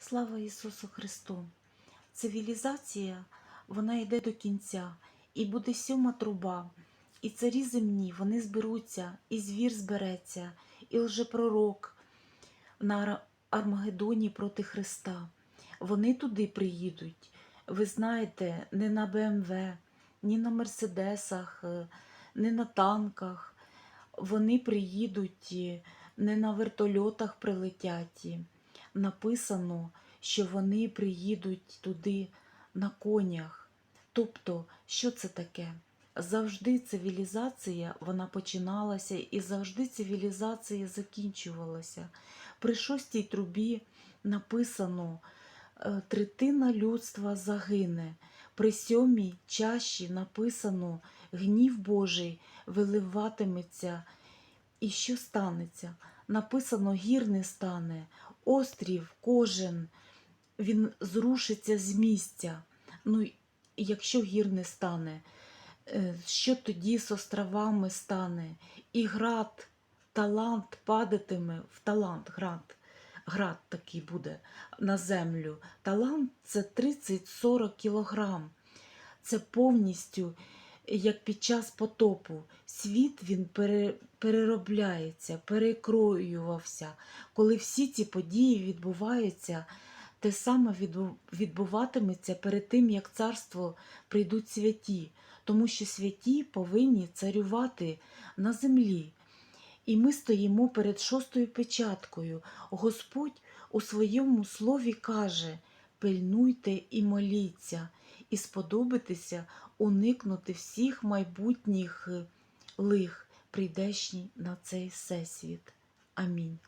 Слава Ісусу Христу! Цивілізація вона йде до кінця, і буде сьома труба, і царі земні вони зберуться, і звір збереться, і лжепророк на Армагеддоні проти Христа. Вони туди приїдуть. Ви знаєте, не на БМВ, ні на Мерседесах, е, не на танках. Вони приїдуть е, не на вертольотах прилетять. Написано, що вони приїдуть туди на конях. Тобто, що це таке? Завжди цивілізація вона починалася і завжди цивілізація закінчувалася. При шостій трубі написано е, третина людства загине. При сьомій чаші написано гнів Божий виливатиметься. І що станеться? Написано гір не стане, острів кожен, він зрушиться з місця. Ну, якщо гір не стане, е, що тоді з островами стане? І град, талант падатиме в талант, град. Град такий буде на землю. Талант це 30-40 кілограм. Це повністю як під час потопу. Світ він переробляється, перекроювався. Коли всі ці події відбуваються, те саме відбу- відбуватиметься перед тим, як царство прийдуть святі, тому що святі повинні царювати на землі. І ми стоїмо перед шостою печаткою. Господь у своєму слові каже: пильнуйте і моліться, і сподобатися, уникнути всіх майбутніх е, лих, прийдешній на цей всесвіт. Амінь.